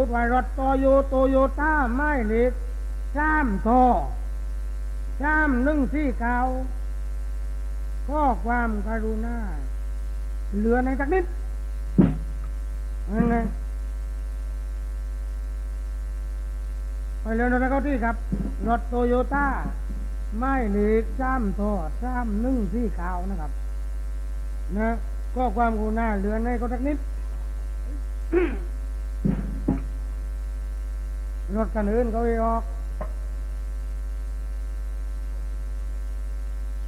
ูดว่ารถโตโยโตโยต้าไม่เล็กสามท่อสามหนึ่งสี่เก้าข้อความกรุณาเหลือในสักนิดนั่นไงไปเร็วนะเขาที่ครับ รถโตโยต้าไม่เล็กสามท่อสามนึ่งสี่เก้านะครับ นะข้อความกรุณาเหลือในเขาสักนิด รถกันอื่นเขาไม่ออก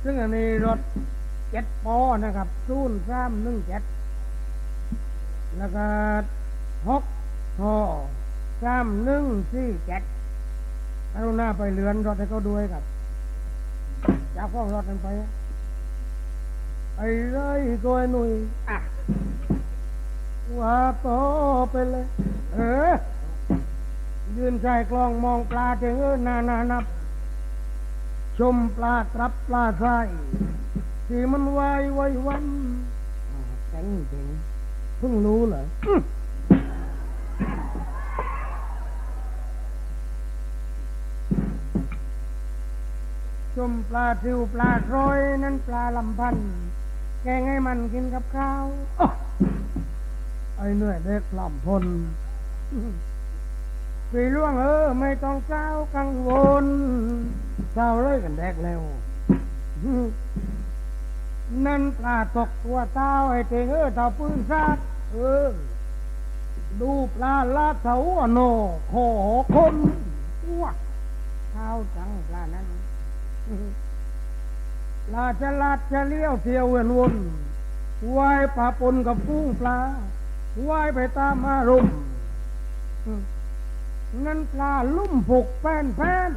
ซึ่งอันนี้รถเจ็ดปอนะครับศูนย์สามหนึ่งเจ็ดแล้วก็หกทอสามหนึ่งสี่เจ็ดกรุณาไปเรือนรถให้เขาด้วยครับจากฟ้องรถกันไปไอ้ไรก็ไอ้หนุ่ยอะว่าโตไปเลย เออ ยืนชายกลองมองปลาเถงเอนานานับ ชมปลาตรับปลาใสที่มันวายไว้วันแข็งจริงเพิ่งรู้เหรอชมปลาทิวปลาโรยนั้นปลาลำพัน แกงให้มันกินกับข้าวอไอ้เหนื่อยเด็กลำพล ปีล่วงเออไม่ต้องเศร้ากังวลเศร้าเลยกันแดกแล้วนั่นปลาตกตัวเต้าไอ้เตงเออเต้าปืนซากเออ ดูปลาลาดเสาอะโนขอคนว้าข้าจังปลานั้นปลาจะลาดจะเลี้ยวเที่ยวเวียนวนว่ายปลาปนกับกุ้งปลาว่ายไปตามอารมณ์ นั่นปลาลุ่มผูกแป้นแป้น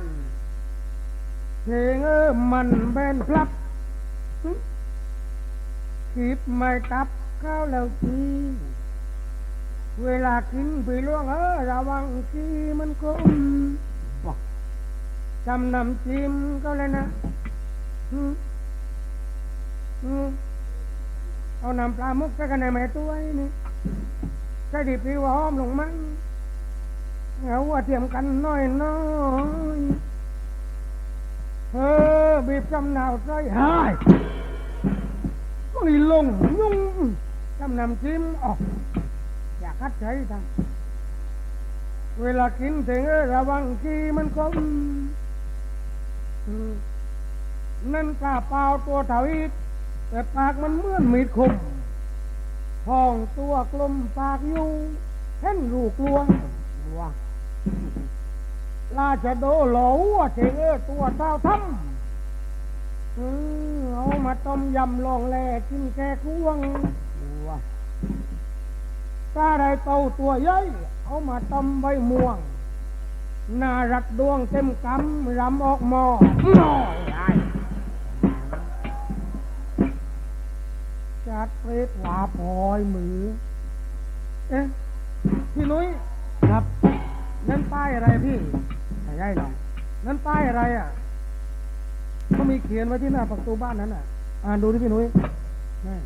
เพลงเออมันแบนพลับหึขีบไม่ตับข้าวแล้วจีเวลากินไปล่วงเออระวังจีมันคมจำนำจิ้มก็เลยนะเอานำปลามุกใส่กันในแม่ตัวนี่ใส่ดิบดีว่าหอมลงมั้ง เอาว่าเทียมกันน้อยน้อยเออบีบจำหนาวใจหายก็นี่ลงยุ่งจำนำจิ้มออกอย่าคัดใจทังเวลากินถึงเออระวังกีมันคมนั่นกาเปล่าตัวเถาอีกแต่ปากมันเหมือนมีดคมท้องตัวกลมปากอยู่เห็นรูกลวงว่า ราชโดโหลวเทเอตัวเต้าทำอืมเอามาต้มยำลองแลกินแกควงว้าตาได้เตาตัวใหญ่เอามาต้มใบม่วงน่ารักดวงเต็มกำรำออกหมอน้อยไอ้จัดเปรตหวาปอยมือ เอ๊ะ พี่นุ้ยครับ นั่นป้ายอะไรพี่ไม่ใช่หรอนั่นป้ายอะไรอะเขามีเขียนไว้ที่หน้าประตูบ้านนั้นอะ อ่านดูที่พี่นุ้ยนี่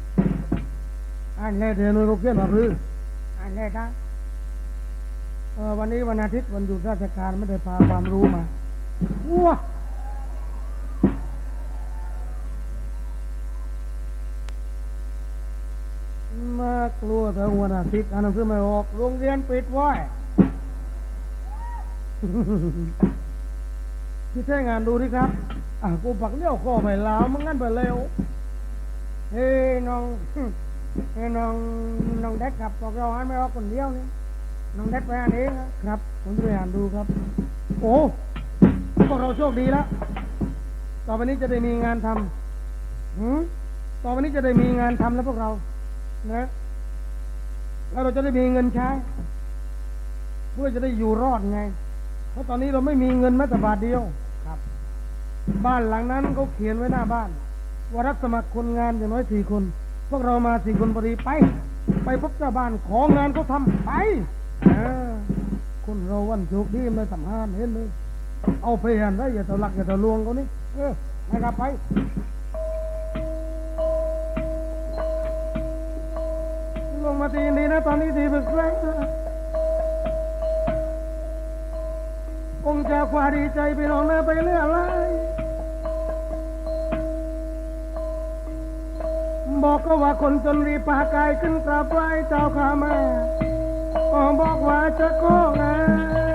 อ่านแน่เธอนุ้ยเขาเขียนมาพื้นอ่านแน่ได้วันนี้วันอาทิตย์วันหยุดราชการไม่ได้พาความรู้มาว้าเมื่อกลัวแต่วันอาทิตย์อ่านหนังสือไม่ออกโรงเรียนปิดไว้ พี่ใช้งานดูดิครับ อะกูปักเลี้ยวคอไปลาวมันงั้นไปเร็วเฮ้ยน้องเฮ้ยน้องน้องเด็กครับบอกเราอ่านไม่ออกคนเดียวนี่น้องเด็กไปอ่านเองนะครับผมจะไปอ่านดูครับ โอ้พวกเราโชคดีแล้วต่อไปนี้จะได้มีงานทำหืมต่อไปนี้จะได้มีงานทำแล้วพวกเรา นะแล้วเราจะได้มีเงินใช้เพื่อจะได้อยู่รอดไง เพราะตอนนี้เราไม่มีเงินแม้แต่บาทเดียวครับ บ้านหลังนั้นเขาเขียนไว้หน้าบ้าน ว่ารับสมัครคนงานอย่างน้อยสี่คน พวกเรามาสี่คนพอดีไป ไปพบเจ้าบ้านของงานเขาทำไปเออคนเราวันโชคดีไม่สัมภาษณ์เห็นเลย เอาไปเห็นได้อย่าตะลักอย่าตะลวงเขานี่เออนะครับไปลงมาตีดีนะตอนนี้ดีเป็นแรง คงจะควาดีใจพี่น้องแม่ไปเรื่อยอะไรบอกก็ว่าคนจนรีบปากายขึ้นกราบไหว้เจ้าข้ามาบอกว่าจะโก้งาน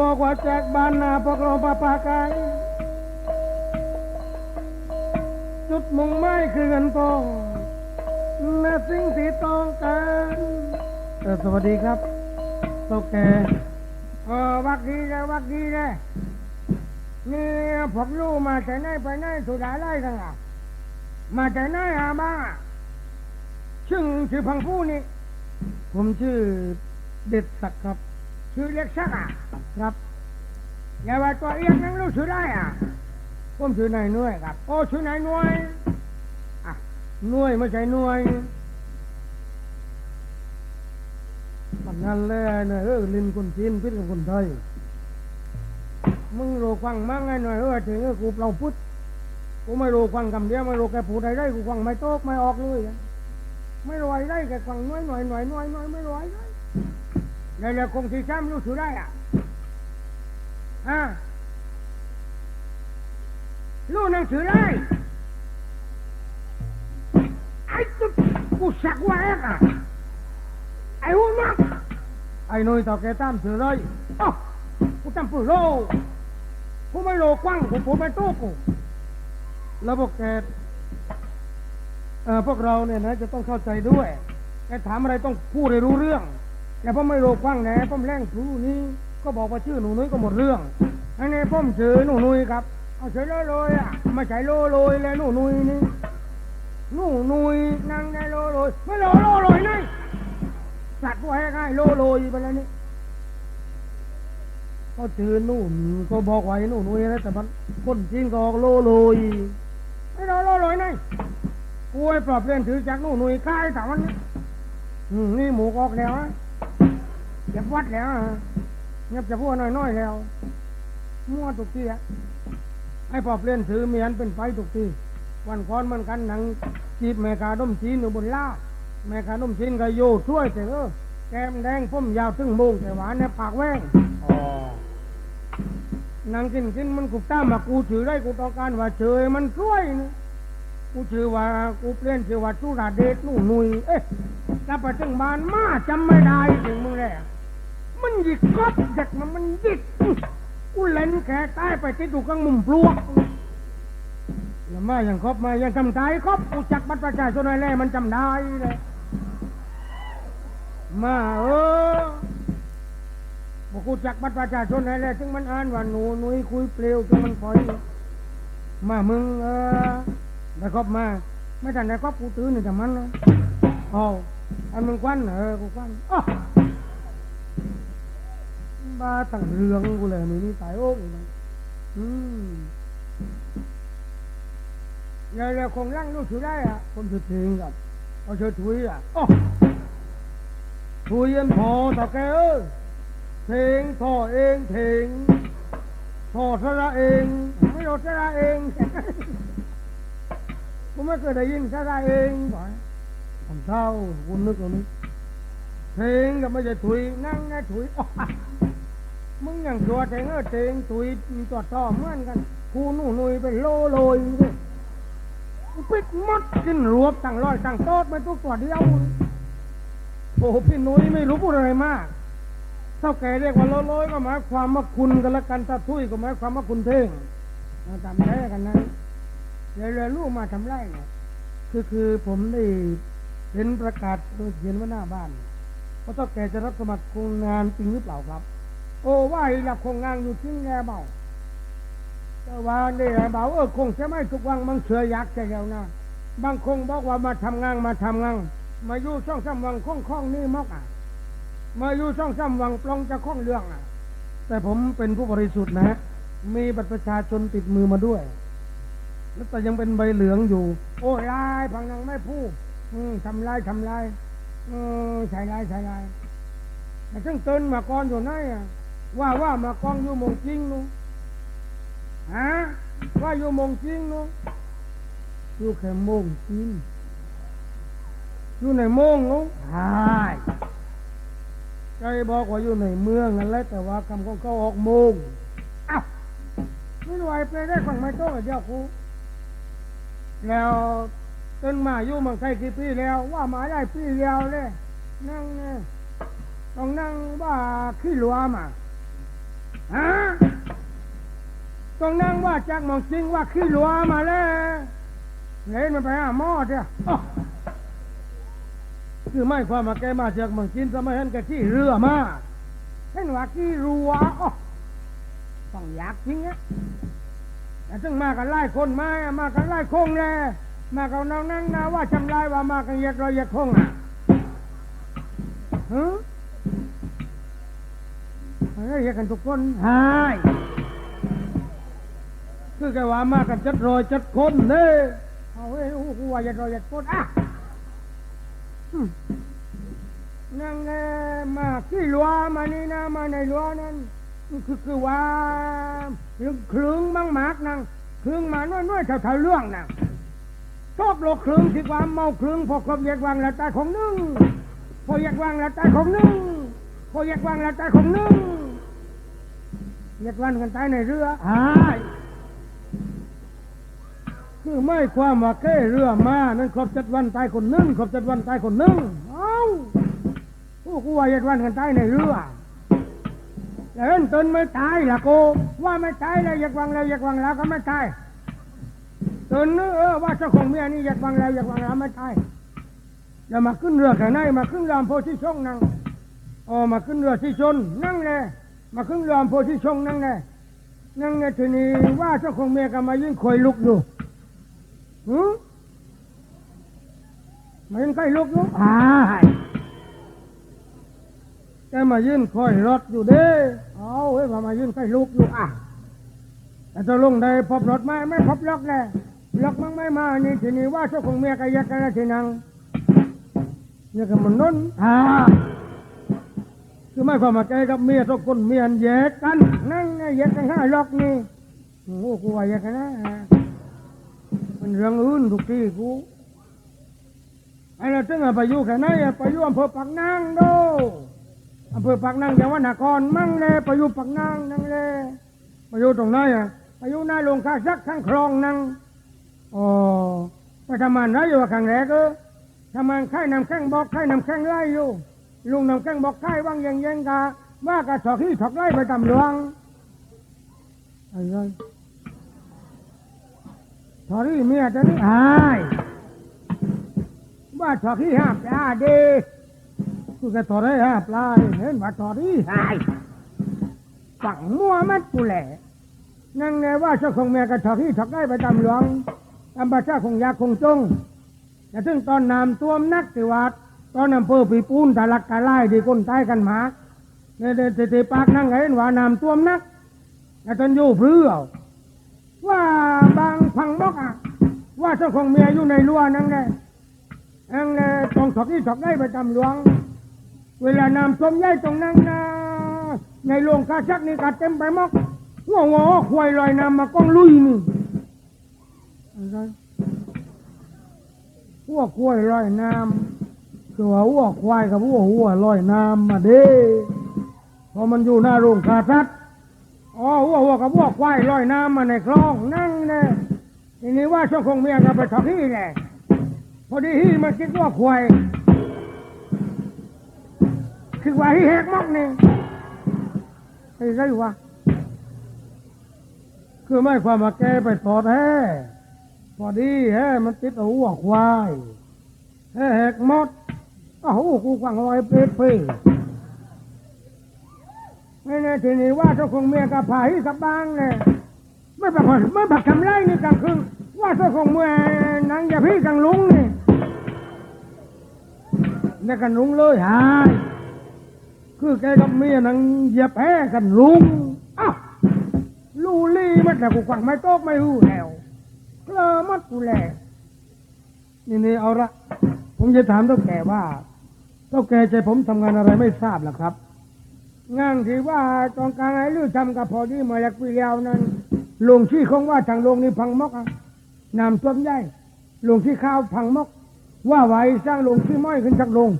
บอกว่าจากบ้านนาพวกเราปาปากายจุดมุ่งหมายคือเงินทองและสิ่งที่ต้องการสวัสดีครับโตแกเออวักดีเลยวักดีเลยนี่ผมรู้มาแต่ไหนไปไหนสุดาไล่ทั้งอะมาแต่ไหนอาบ้าชื่อชื่อพังผู้นี่ ผมชื่อเด็ดศักดิ์ครับ ชื่อเล็กศักอะครับอย่าว่าตัวเอียงนั่งรู้ชื่อได้อะผมชื่อนายหน่วยครับ โอ้ชื่อนายหน่วยอะน่วยไม่ใช่น่วยปันนั้นเลยเนี่ยเออลินคนจีนพิษกับคนไทยมึงรู้ฟังมั่งไงหน่อยเออถึงกูเราพุทธกูไม่รู้ฟังคำเดียวไม่รู้แกพูดอะไรได้กูฟังไม่โต๊กไม่ออกเลยอะไม่รู้อะได้แกฟังน้อยหน่อยหน่อยน่อยน่อยไม่รู้อะไร ได้แล้วแล้วคงที่ซ้ำรู้สึกได้อะฮะรู้หนังสือได้ไอ้ตุ๊ดกูสักไว้อะไอ้หัวมักไอ้หนุ่ยต่อแกตามสือเลยอ๋อกูจำปืนโลกูไม่โลกว้างกูผมไม่ตู้กูแล้วพวกแกเอ่อพวกเราเนี่ยนะจะต้องเข้าใจด้วยแกถามอะไรต้องพูดให้รู้เรื่อง แต่พ่อไม่โลกว้างแหน่พ่อแรงผู้นี้ก็บอกว่าชื่อหนูนุ้ยก็หมดเรื่องอันนี้พ่อชื่อหนูนุ้ยครับ เอาเฉยเลยเลยอะม่ใช่โลโลยเลยหนูนุ้ยนี่หนูนุ้ยนั่งในโลโลยไม่โลโลโลยนี่สัตว์ว่าให้ง่ายโลโลยไปแล้วนี่เขาชื่อนู่นก็บอกไว้นู่นนู่นะแต่มันคนจริงก็อกโลโลยไม่รอโลโลยไงกูให้ปรับเลี่ยนถือจากนู่นนู่นค่ายแต่วันนี้นี่หมูกออกแล้วนะ เก็บวัดแล้วนะเงียบจะพูดน้อยๆแล้วมั่วทุกทีอะให้ปรับเปลี่ยนถือเมียนเป็นไฟทุกทีวันก่อนเหมันกันหนังจีบแม่กาดมจีนอยู่บนล่าแม่กาดมจีนก็โยช่วยแต่เออแก้มแดงผมยาวถึงโมงแต่หวานเนี่ยปากแว้งนางกินกินมันกูตามมากูถือได้กูต้องการว่าเฉยมันช่วยนี่กูชื่อว่ากูเปลี่ยนชื่อว่าสุราเดชนู่นนุยเอ๊ะถ้าไปถึงบ้านมาจำไม่ได้ถึงมึงแล้ว มันหยิกกบเด็กมันมันหยิกกูเล่นแค่ใต้ไปที่ดูกังมุมปลวกแล้วมาอย่างครบมายังจำได้ครบกูจักบัตรประชาชนอะไรมันจำได้เลยมาเออบอกกูจักบัตรประชาชนอะไรถึงมันอ่านว่าหนูนุ้ยคุยเปลวจนมันปล่อยมามึงเออได้ครบมา ไม่ทันได้ก็กูตื้อนี่แต่มันนะอาอันมึงควันเออกูควันอ้อ บ้าตั้งเรื่องกูเลยนี่นี่ตายโอ้กอีกนะอืมแล้วแล้วคงร่างลูกถือได้อะผมถือทิ้งกับเอาเชิญถุยอะอ้อถุยยันพอต่อแกเออเทงท่อเองเทงท่อสระเอง ไม่โดสระเองผมไม่เคยได้ยินสระเองบ่อยผมเศร้าคุณนึกตรงนี้เทงก็ไม่ใช่ถุยนั่งไงถุยอ้อ มึงอย่างตัวเทงเออเทงถุยตัวต่อเหมือนกันคูหนูนุยเป็นโลโลยปิดหมดกินรวบตั้งร้อยตั้งโต๊ะไม่ทุกตัวเดียวโอ้พี่นุ้ยไม่รู้พูดอะไรมากเท่าแกเรียกว่าโลอยก็หมายความว่าคุณกันละกันถ้าทุยก็หมายความว่าคุณเพ่งเราทำได้กันนั้นเลยเลยลูกมาทำไรเนี่ยคือคือผมได้เห็นประกาศโดยเขียนไว่าหน้าบ้านว่าเท่าแกจะรับสมัครโครงงานจริงหรือเปล่าครับ โอ้ว่าให้รับคงงานอยู่จริงแน่เปล่าแต่ว่าเนี่ยบอกเออคงจะไม่ทุกวันมันเสือยักษ์ใจเดียวนะบางคงบอกว่ามาทำงานมาทำงานมาอยู่ช่องสามวังคล่องคล่องนี่มอกอะมาอยู่ช่องสามวังปลองจะคล่องเรื่องอะ แต่ผมเป็นผู้บริสุทธิ์นะ มีบัตรประชาชนติดมือมาด้วย แล้วแต่ยังเป็นใบเหลืองอยู่ โอ้ลายพังนังไม่พูดอืมทำลายทำลายอืมใช่ลายใช่ลายแต่ซึ่งเตือนมาก่อนอยู่ไหนอะ ว่าว่ามากองอยู่มงจริงนู้ฮะว่าอยู่มงจริงนาะอยู่แค่มงจริงอยู่ในมงนาะใช่ใจบอกว่าอยู่ในเมืองนั่นแหละแต่ว่าคำของเขาออกมงอ้าวไม่ไหวไปได้ฟังไม่ต้องกับเจ้าครูแล้วจนมาอยู่เมืองไทยกี่ปีแล้ว ว่ามาได้ปีเดียวเลยนั่งเนี่ยต้องนั่งว่าขี้หลัวมา ฮะต้องนั่งว่าจากมองจริงว่าขี้หลัวมาแล้วเล่นมันไปหาหม้อเถอะอ้อคือไม่ความมาแกมาจากมองจริงสมัยนั้นแกขี้เรือมาเห็นว่าขี้รัวอ้อต้องอยากจริงอะแต่ซึ่งมากันไล่คนมามากันไล่คงแลมากันน้องนั่งนาว่าจำลายว่ามากันเยกรอยเยกคงอะฮะ เฮ้ยเหยกกันทุกคนใช่คือแกว่ามากันจัดรอยจัดคนเน่เอาเอ้ยโอ้โหว่าจัดรอยจัดคนอะนั่งเอ่อมาขี้ลัวมานี่นะมาในลัวนั้นคือคือว่าเรื่องคลึงมังหมากนั่งคลึงมาน้อยน้อยๆเท่าเท่าเรื่องนั่งชอบโลกคลึงที่ความเมาคลึงพอครบแยกวางแล้วตาของนึ่งพอแยกวางแล้วตาของนึ่งพอแยกวางแล้วตาของนึ่ง แยกวางกันตายในเรือหายคือไม่ความว่าแก้เรือมา นั้นครบเจ็ดวันตายคนหนึ่งครบเจ็ดวันตายคนหนึ่งเอ้าผู้กูว่าเจ็ดวันกันตายในเรือแล้วเอิ้นตนไม่ตายล่ะโกว่าไม่ตายแล้วอยากวังแล้วอยากวังแล้วก็ไม่ตายตนนึกเออว่าเจ้าของเมียนี่อยากวังแล้วอยากวังแล้วไม่ตายแล้วมาขึ้นเรือแข่งในมาขึ้นเรืออำโพธิชงนั่งอ๋อมาขึ้นเรือที่ชนนั่งเลย มาขึ้นเรืออำโพธิชงนั่งเลยนั่งเนี่ยทีนี้ว่าเจ้าของเมียก็มายิ่งคอยลุกอยู่หืมมันใกล้ลุกลุกหายแกมายืนคอยรถอยู่เด้เอาเฮ้ยมามายืนใกล้ลุกอยู่อะแต่จะลงได้พบรถไหมไม่พบล็อกแน่ล็อกมั้งไม่มานี่ทีนี้ว่าเจ้าของเมียก็แยกกันแล้วทีนังเนี่ยก็มันน้นอ่า คือไม่ความมาแกกับเมียทุกคนเมียนแยกกันนั่งไงแยกกันห้าล็อกนี่โอ้กูว่าแยกกันนะมันเรื่องอื่นทุกที่กูไอ้เราจึงเอาไปอยู่แค่ไหนไปอยู่อำเภอปากนางโดอำเภอปากนางจังหวัดนครมั่งเลยไปอยู่ปากนางนั่งเลยไปอยู่ตรงไหนอะไปอยู่หน้าโรงค่าซักข้างคลองนั่งอ๋อไปทำงานไรอยู่ข้างแรกเออทำงานค่ายนำแข้งบอกค่ายนำแข้งไล่อยู่ ลุงนำแข้งบอกค่ว่างยังยังกะว่ากะถอกที่ถอกไล่ไปตำหลวงไอ้เอ้ยทอรี่เมียจะนี่หายว่าทอรี่ห้าปลาเดีกูจะทอรี่ห้าปลาเห็นว่าทอรี่หายฝังมั่วมัดกูแหละนั่งไงว่าเจ้าของเมียกับทอรี่ถอกได้ไปตามหลวงตามภาษาของยาคงจงแต่ถึงตอนนำท่วมนักที่วัด ตอนอำเภอปีปูนตะลักกะไล่ที่คนใต้กันหมากเนี่ยเดเตปากนั่งไงว่าน้ำท่วมนักแต่ตอนอยู่เพื่อว่าบางพังมกอะว่าเจ้าของเมียอยู่ในรั้วนั่งไงนั่งไงตรงถอกที่ถอกได้ประจำหลวง เวลาน้ำท่วมใหญ่ตรงนั้นนะในโรงกาชักนี่กัดเต็มไปหมดหัวหัวควายลอยน้ำมาก้องลุยนี่อะไรหัวควายลอยน้ำ คือว่าหัวควายกับหัวหัวลอยน้ำมาเด้เพราะมันอยู่หน้าโรงกาชักอ๋อหัวหัวกับหัวควายลอยน้ำมาในคลองนั่งเนี่ยทีนี้ว่าช่วงคงเมียกับไปถอกที่แหละพอดีที่มันคิดว่าควายคือว่าที่แหกมอกนี่ไอ้ไรวะคือไม่ความมาแก้ไปถอดแห่พอดีแห่มันติดหัวควายแห่แหกมด อ้าวกูฟังเอาไว้เป๊ะเป๊ะไม่แน่ทีนี้ว่าเจ้าคงเมียกับผายกับบางเนี่ยไม่ปักไม่ปักทำไรนี่กลางคืนว่าเจ้าคงเมียนางยาพี่กลางลุงนี่นี่กันลุงเลยหายคือแกกับเมียนังยียบแพ้กันลุงอ้าวลูลี่มันแต่กูขวังไม่โต๊กไม่หูแล้วเคลอมัดกูแหละนี่นี่เอาละผมจะถามเท่าแก่ว่า เท่าแกใจผมทำงานอะไรไม่ทราบหรอกครับ งานที่ว่าตองกลางไอ้ลือทำกับพอดีมาจากปีแล้วนั้นลงที่คงว่าทางลงนี่พังมกน้ำท่วมใหญ่ลงที่ข้าวพังมก ว่าไว้สร้างลงที่ม้อยขึ้นจากลง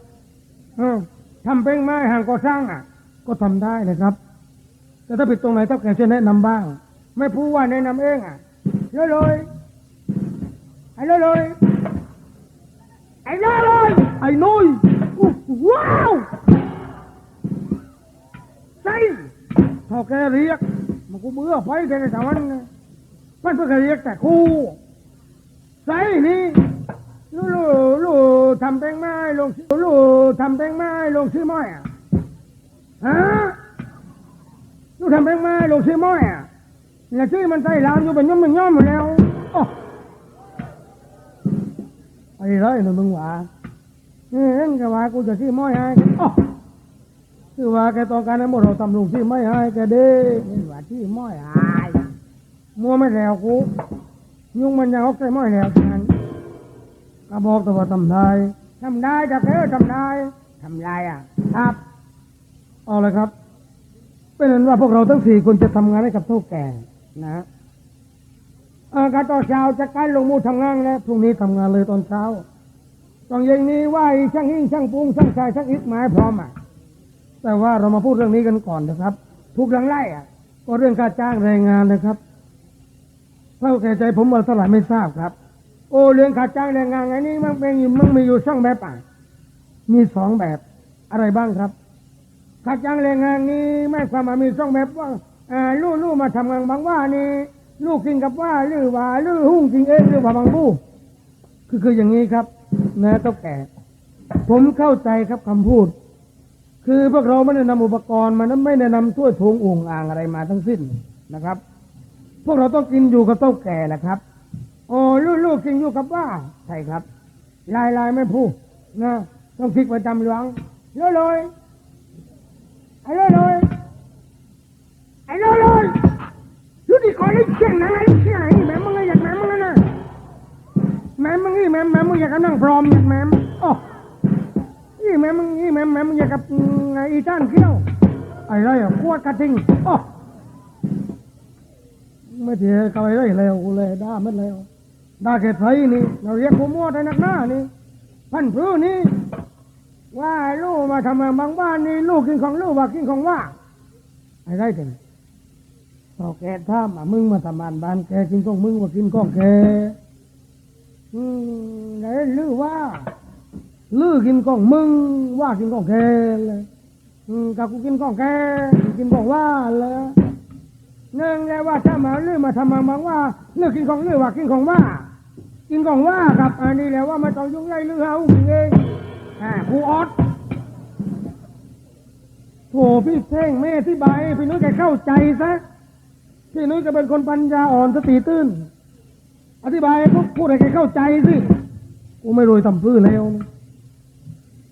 ทำเป็นไม้ห่างก่อสร้างอะ ก็ทำได้นะครับ แต่ถ้าผิดตรงไหนต้องแกช่วยแนะนำบ้าง ไม่พูดว่าแนะนำเองอะเลยเลยไอ้เลยเลยไอ้เลยเลยไอ้นุ้ย ว้าวใช่พอแกเรียก มันกูเบื่อไปแกในสามวันไงมันเพิ่งเรียกแต่ครูใส่นี่ลูลูลูทำแป้งไม้ลงลูทำแป้งไม้ลงชื่อม้อยอะฮะลูทำแป้งไม้ลงชื่อม้อยอะแล้วชื่อมันใส่ลาวอยู่เป็นย่อมเป็นย่อมหมดแล้วโอ้ไอ้ไรหนูมึงว่า นี่เอ็งก็ว่ากูจะชื่อม้อยให้โอ้คือว่าแกต้องการให้หมดเราทำลงชื่อม้ให้แกเด้นี่ว่าชื่ม้อยหายมัวไม่แล้วกู ยุ่งมันยังเอาใจม้อยแล้วฉะนั้นก็บอกตัวว่าทำได้ทำได้จะเออทำได้ทำได้อะ ครับเอาเลยครับเป็นนั้นว่าพวกเราทั้งสี่คนจะทำงานให้กับเท่าแก่นะออการตอเช้าจะใกล้ลงมือทำงานแล้วพรุ่งนี้ทำงานเลยตอนเช้า ตอนเย็นนี้ว่าช่างหิ้งช่างปรุงช่างชายช่างอิฐหมายพร้อมอะแต่ว่าเรามาพูดเรื่องนี้กันก่อนนะครับ ทุกหลังไล่อะ ก็เรื่องกาจ้างแรงงานนะครับเท่าแก่ใจผมว่าเท่าไหร่ไม่ทราบครับ โอ้เรื่องค่าจ้างแรงงานไงนี่มันเป็นมันมีอยู่สองแบบอะมีสองแบบอะไรบ้างครับค่าจ้างแรงงานนี้ไม่ความมีสองแบบว่าอ่าลูกลูกมาทำงานบางว่านี่ลูกกินกับว่าหรือว่าหรือหุ้งกินเองหรือว่าบางบูคือคืออย่างนี้ครับ นะต้องแก่ ผมเข้าใจครับคำพูด คือพวกเราไม่ได้นำอุปกรณ์มาไม่ได้นำถ้วยทงอ่งอ่างอะไรมาทั้งสิ้นนะครับ พวกเราต้องกินอยู่กับเต้าแก่แหละครับ โอ้ลูกลูกกินอยู่กับว่าใช่ครับ ลายลายไม่พูดนะต้องคิดประจำหลวงเลยเลยไอ้เลยเลยไอ้เลยเลยยุติก่อนเลยเชียงนะไอ้เชียงไอ้แม่มึงไอ้อยากแม่ แม่มึงนี่แม่แม่มึงอยากกับนั่งพร้อมอยากแม่โอ้นี่แม่มึงนี่แม่แม่มึงอยากกับอีจ้านเขี้ยวไอ้ไรอะกวดกระทิงโอ้ไม่เถียเขาไอ้ไรแล้วกูเลยด่ามันแล้วดาเกตไทยนี่เราเรียกผู้มั่วไทยนักหน้านี่พันพื้นี่ว่าลูกมาทำงานบางบ้านนี่ลูกกินของลูกว่ากินของว่าไอ้ไรกันพอแกถ้ามอะมึงมาทำงานบ้านแกกินของมึงว่ากินของแก อืมไหนลือว่าลือกินของมึง ว่ากินของแกเลยกับกูกินของแกกินของว่าเลยเนื่องแล้วว่าถ้ามาลือมาทำงาบางว่าลือกินของลือว่ากินของว่า กินของว่าครับอันนี้และว่าไม่ต้องยุ่งใยเรื่อเฮาเองอ่าครูออสโถพี่เท่งแม่ที่ใบายพี่นุ้ยแกเข้าใจซะพี่นุ้ยก็เป็นคนปัญญาอ่อนสติตื้น อธิบายพวกพูดให้แกเข้าใจสิกูไม่รวยทำพื้นแล้ว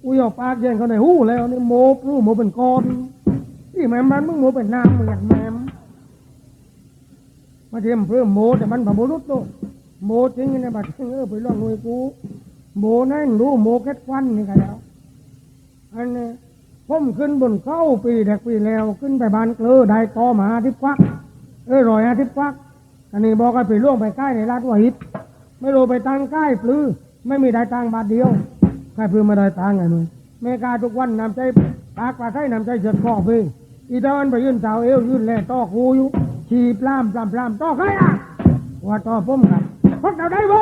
กูอยากปากแย่งเขาในหูแล้วนี่โมปรู้โมเป็นก้อนที่แม่มันมึงโมเป็นน้ำมึงอยากแม่มมาเทียมเพื่อโมแต่มันแบบโมรุดโตโมจริงนะบัดเออไปลองหน่วยกูโมนั่นรู้โมแค่ควันนี่กันแล้วอันนี้ผมขึ้นบนเข้าปีแดกปีแล้วขึ้นไปบานเกลือได้ต่อมาทิพย์ควักเออรอยอาทิตย์ควัก อันนี้บอกกันไปล่วงไปใกล้ในรัฐวาหิต ไม่รู้ไปตั้งใกล้ปลือไม่มีได้ตังบาทเดียวใกล้ปลือไม่ได้ตังไงหนุ่ยเมกาทุกวันนำใจปากปลาไส้นำใจเฉดคอพี่อีตาวันไปยื่นสาวเอวยื่นแล่ต่อคูอยู่ฉีปลามปลามปลามต่อใครอะว่าต่อผมครับพวกเราได้บ่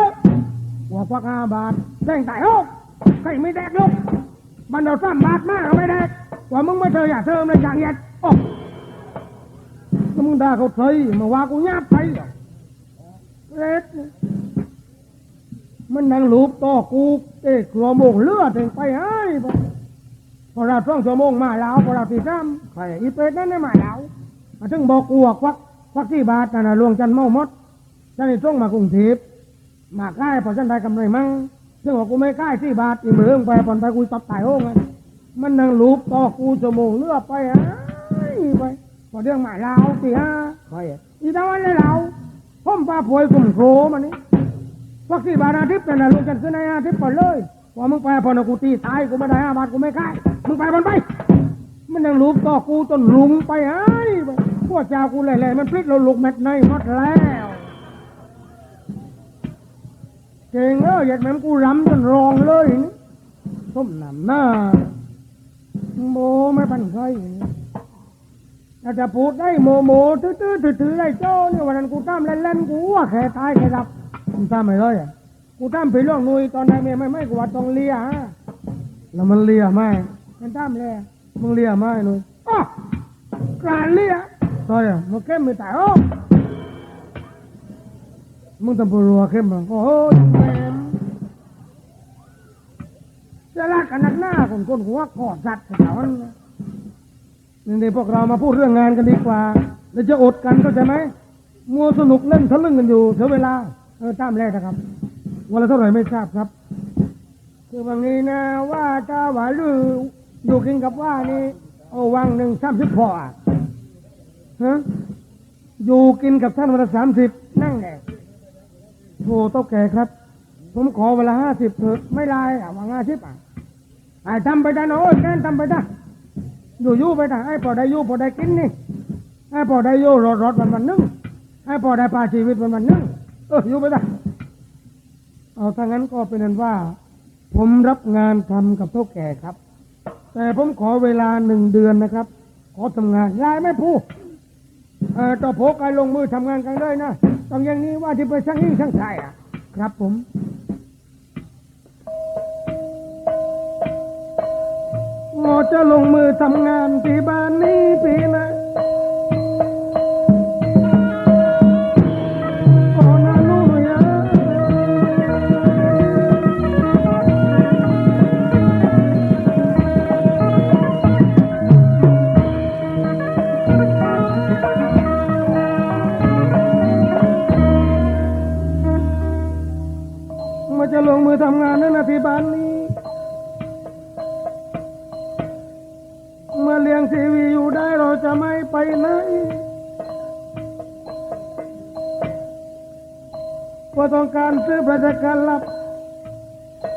ว่าควักห้าบาทแดงตายโอ้ใครไม่แดกลูกมันเราสามบาทมากเราไม่ได้ว่ามึงไม่เธออย่าเธอเลยอย่างเงี้ยโอ้แล้วมึงด่าเขาเทยมาว่ากูญาติไทย เหรอเล็ดนี่มันนั่งลูบต่อกูเอ๊ะกลัวโมงเลือดเองไปไอ้ยบ่พอเราช่องชั่วโมงมาแล้วพอเราตีซ้ำใครอีเป็ดนั่นได้มาแล้วมาถึงบอกกูว่าควักควักที่บาทนั่นน่ะลวงจันทร์เมาหมดจันนี่ส่งมากรุงเทพมาใกล้พอฉันได้กำไรมั่งซึ่งว่ากูไม่กล้าสี่บาทอีเมืองไปปอนไปกูตับตายโอ้งนมันนั่งลูบต่อกูชั่วโมงเลือกไปฮะไปพอเรื่องหมายลาวสิฮะใครอีตาวันเลยเรา ผมป้าป่วยกุมโครมันนี่พวกสี่บาทอาทิตย์นั่นน่ะลงกันขึ้นในอาทิตย์ก่อนเลยว่ามึงไปพอนกูตีตายกูไม่ได้ห้าบาทกูไม่กล้มึงไปบอนไป มันนั่งลูบต่อกูจนลุงไปฮะไปพวกเจ้ากูแหล่ๆมันพลิกเราลุกเม็ดในหมดแล้วเก่งเอออยากแม่กูรำจนรองเลยนี่ส้มหนำหน้าโมไม่ปันใคร ถ้าจะพูดได้โมโมตื้อตื้อถือถือได้โจ้เนี่ยวันนั้นกูตั้มเล่นๆกูว่าแค่ตายแค่ดับกูตั้มไม่เลยอะกูตั้มไปล่วงนุยตอนไหนไม่ไม่ไม่กูว่าต้องเลียฮะแล้วมันเลียไหมมันตั้มเลยมึงเลียไหมนุยอ๋อกลารเลียใช่อะมันเข้มไม่ตายโอ้มึงตำรัวเข้มบังโอ้โหแม่มจะรักกันนักหน้าคนคนหัวกอดสัตว์เขาอันนี่ เดี๋ยวพวกเรามาพูดเรื่องงานกันดีกว่าแล้วจะอดกันเข้าใจไหมมัวสนุกเล่นทะลึ่งกันอยู่เสียเวลาเออตามแรกนะครับวันละเท่าไหร่ไม่ทราบครับ คือบางนี้นะว่าตาหวานลืออยู่กินกับว่านี่เอาวังหนึ่งสามสิบพอะฮะอยู่กินกับท่านวันละสามสิบนั่งแหละโทรเต้าแก่ครับ ผมขอเวลาห้าสิบเถอะไม่ไลายอะวางห้าสิบอะไอ้ทำไปได้นะโอ้ยแกนทำไปได้ อยู่ยู่ไปได้ไอ้พอได้ยู่พอได้กินนี่ไอ้พอได้ยู่รอดรอดวันวันหนึงไอ้พอได้ปลาชีวิตวันวันหนึงเอออยู่ไปได้เอาถ้างั้นก็เป็นนั้นว่า ผมรับงานทำกับเท่าแก่ครับ แต่ผมขอเวลาหนึ่งเดือนนะครับ ขอทำงานยายไม่พูดเออต่อโผกายลงมือทำงานกันเลยนะต้องอย่างนี้ว่าที่ไปช่างยิ่งช่างชายอะ ครับผม อจะลงมือทำงานที่บ้านนี้ปีนะโอ้นาลูยมาจะลงมือทำงานนั่นนะที่บ้านนี้ งทีวีอยู่ได้เราจะไม่ไปไหนว่าต้องการซื้อประชาการลับ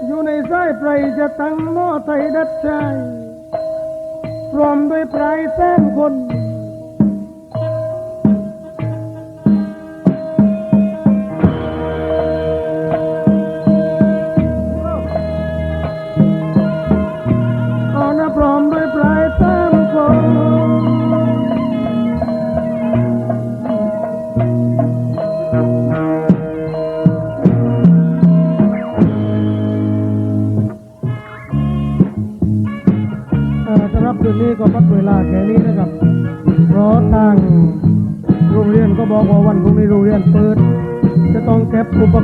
อยู่ในสายไพรจะตั้งหม้อไทยดัดใจพร้อมด้วยปลายแสนคน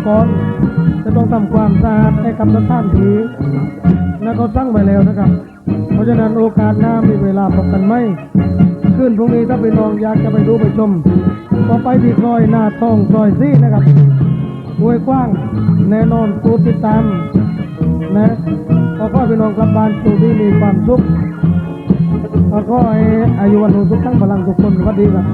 ก็บอุปกรณ์จะต้องทำความสะอาดให้กับสถานที่แล้วก็สั่งไปแล้วนะครับ เพราะฉะนั้นโอกาสหน้ามีเวลาพบกันไหมขึ้นพรุ่งนี้ถ้าไปลองอยากจะไปดูไปชมก็ไปที่ซอยหน้าทองซอยซี่นะครับห้วยกว้างแน่นอนตูติดตามนะขอขอให้พี่น้องกลับบ้านสู่ที่มีความสุขขอขอให้อายุวันโนสุขทั้งพลังทุกคนสวัสดีครับ